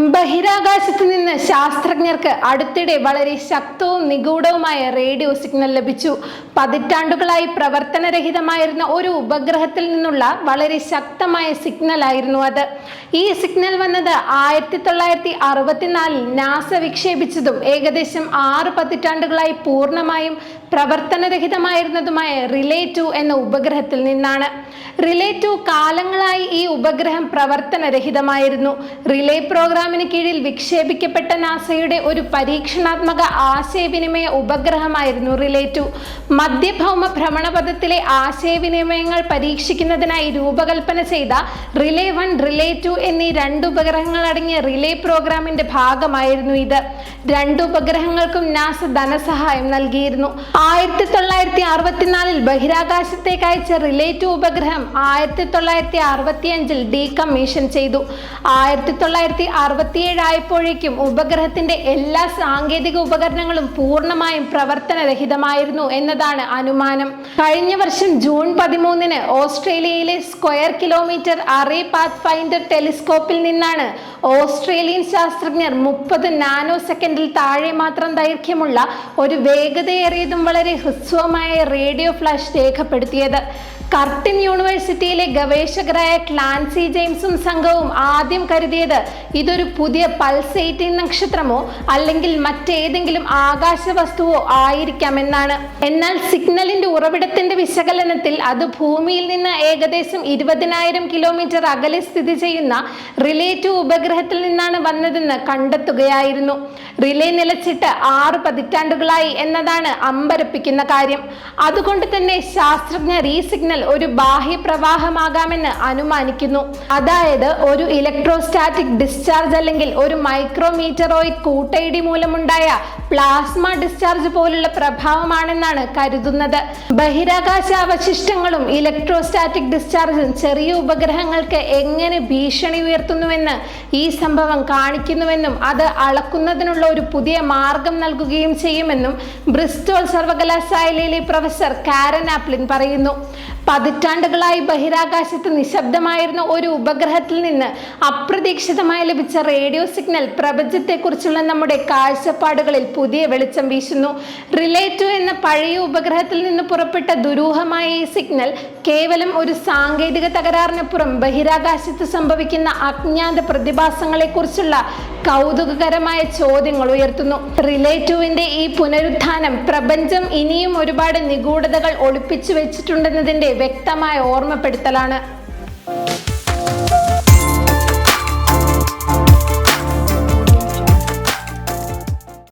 ബഹിരാകാശത്ത് നിന്ന് ശാസ്ത്രജ്ഞർക്ക് അടുത്തിടെ വളരെ ശക്തവും നിഗൂഢവുമായ റേഡിയോ സിഗ്നൽ ലഭിച്ചു. പതിറ്റാണ്ടുകളായി പ്രവർത്തനരഹിതമായിരുന്ന ഒരു ഉപഗ്രഹത്തിൽ നിന്നുള്ള വളരെ ശക്തമായ സിഗ്നൽ ആയിരുന്നു അത്. ഈ സിഗ്നൽ വന്നത് ആയിരത്തി തൊള്ളായിരത്തി അറുപത്തിനാലിൽ നാസ വിക്ഷേപിച്ചതും ഏകദേശം ആറ് പതിറ്റാണ്ടുകളായി പൂർണമായും പ്രവർത്തനരഹിതമായിരുന്നതുമായ റിലേ ടു എന്ന ഉപഗ്രഹത്തിൽ നിന്നാണ്. റിലേ ടു കാലങ്ങളായി ഈ ഉപഗ്രഹം പ്രവർത്തനരഹിതമായിരുന്നു. റിലേ പ്രോഗ്രാമിന് കീഴിൽ വിക്ഷേപിക്കപ്പെട്ട നാസയുടെ ഒരു പരീക്ഷണാത്മക ആശയവിനിമയ ഉപഗ്രഹമായിരുന്നു റിലേറ്റു. മധ്യഭൗമ ഭ്രമണപഥത്തിലെ ആശയവിനിമയങ്ങൾ പരീക്ഷിക്കുന്നതിനായി രൂപകൽപ്പന ചെയ്ത റിലേ വൺ റിലേ ടു എന്നീ രണ്ട് ഉപഗ്രഹങ്ങൾ അടങ്ങിയ റിലേ പ്രോഗ്രാമിന്റെ ഭാഗമായിരുന്നു ഇത്. രണ്ട് ഉപഗ്രഹങ്ങൾക്കും നാസ ധനസഹായം നൽകിയിരുന്നു. ആയിരത്തി തൊള്ളായിരത്തി അറുപത്തിനാലിൽ ബഹിരാകാശത്തേക്ക് അയച്ച റിലേ ടു ഉപഗ്രഹം ആയിരത്തി തൊള്ളായിരത്തി അറുപത്തിയഞ്ചിൽ ഡീകമ്മീഷൻ ചെയ്തു. ആയിരത്തി തൊള്ളായിരത്തി അറുപത്തിയേഴ് ആയപ്പോഴേക്കും ഉപഗ്രഹത്തിന്റെ എല്ലാ സാങ്കേതിക ഉപകരണങ്ങളും പൂർണമായും പ്രവർത്തനരഹിതമായിരുന്നു എന്നതാണ് അനുമാനം. കഴിഞ്ഞ വർഷം ജൂൺ പതിമൂന്നിന് ഓസ്ട്രേലിയയിലെ square kilometre array pathfinder ടെലിസ്കോപ്പിൽ നിന്നാണ് ഓസ്ട്രേലിയൻ ശാസ്ത്രജ്ഞർ മുപ്പത് നാനോ സെക്കൻഡിൽ താഴെ മാത്രം ദൈർഘ്യമുള്ള ഒരു വേഗതയേറിയതും വളരെ ഹ്രസ്വമായ റേഡിയോ ഫ്ലാഷ് രേഖപ്പെടുത്തിയത്. കർട്ടിൻ യൂണിവേഴ്സിറ്റിയിലെ ഗവേഷകരായ ക്ലാൻസി ജെയിംസും സംഘവും ആദ്യം കരുതിയത് ഇതൊരു പുതിയ പൾസേറ്റിംഗ് നക്ഷത്രമോ അല്ലെങ്കിൽ മറ്റേതെങ്കിലും ആകാശ വസ്തുവോ ആയിരിക്കാമെന്നാണ്. എന്നാൽ സിഗ്നലിന്റെ ഉറവിടത്തിന്റെ വിശകലനത്തിൽ അത് ഭൂമിയിൽ നിന്ന് ഏകദേശം ഇരുപതിനായിരം കിലോമീറ്റർ അകലെ സ്ഥിതി ചെയ്യുന്ന റിലേറ്റീവ് ഉപഗ്രഹത്തിൽ നിന്നാണ് വന്നതെന്ന് കണ്ടെത്തുകയായിരുന്നു. റിലേ നിലച്ചിട്ട് ആറ് പതിറ്റാണ്ടുകളായി എന്നതാണ് അമ്പരപ്പിക്കുന്ന കാര്യം. അതുകൊണ്ട് തന്നെ ശാസ്ത്രജ്ഞർ ഈ സിഗ്നൽ ഒരു ബാഹ്യ പ്രവാഹമാകാമെന്ന് അനുമാനിക്കുന്നു. അതായത് ഒരു ഇലക്ട്രോസ്റ്റാറ്റിക് ഡിസ്ചാർജ് അല്ലെങ്കിൽ ഒരു മൈക്രോമീറ്ററോയിഡ് കൂട്ടയിടി മൂലമുണ്ടായ പ്ലാസ്മ ഡിസ്ചാർജ് പോലുള്ള പ്രഭാവമാണെന്നാണ് കരുതുന്നത്. ബഹിരാകാശ അവശിഷ്ടങ്ങളും ഇലക്ട്രോസ്റ്റാറ്റിക് ഡിസ്ചാർജും ചെറിയ ഉപഗ്രഹങ്ങൾക്ക് എങ്ങനെ ഭീഷണി ഉയർത്തുന്നുവെന്ന് ഈ സംഭവം കാണിക്കുന്നുവെന്നും അത് അളക്കുന്നതിനുള്ള ഒരു പുതിയ മാർഗം നൽകുകയും ചെയ്യുമെന്നും ബ്രിസ്റ്റോൾ സർവകലാശാലയിലെ പ്രൊഫസർ കാരൻ ആപ്ലിൻ പറയുന്നു. പതിറ്റാണ്ടുകളായി ബഹിരാകാശത്ത് നിശബ്ദമായിരുന്ന ഒരു ഉപഗ്രഹത്തിൽ നിന്ന് അപ്രതീക്ഷിതമായി ലഭിച്ച റേഡിയോ സിഗ്നൽ പ്രപഞ്ചത്തെക്കുറിച്ചുള്ള നമ്മുടെ കാഴ്ചപ്പാടുകളിൽ പുതിയ വെളിച്ചം വീശുന്നു. റിലേറ്റു എന്ന പഴയ ഉപഗ്രഹത്തിൽ നിന്ന് പുറപ്പെട്ട ദുരൂഹമായ ഈ സിഗ്നൽ കേവലം ഒരു സാങ്കേതിക തകരാറിനപ്പുറം ബഹിരാകാശത്ത് സംഭവിക്കുന്ന അജ്ഞാത പ്രതിഭാസങ്ങളെക്കുറിച്ചുള്ള കൗതുകകരമായ ചോദ്യങ്ങൾ ഉയർത്തുന്നു. റിലേറ്റീവിന്റെ ഈ പുനരുത്ഥാനം പ്രപഞ്ചം ഇനിയും ഒരുപാട് നിഗൂഢതകൾ ഒളിപ്പിച്ചു വെച്ചിട്ടുണ്ടെന്നതിന്റെ വ്യക്തമായ ഓർമ്മപ്പെടുത്തലാണ്.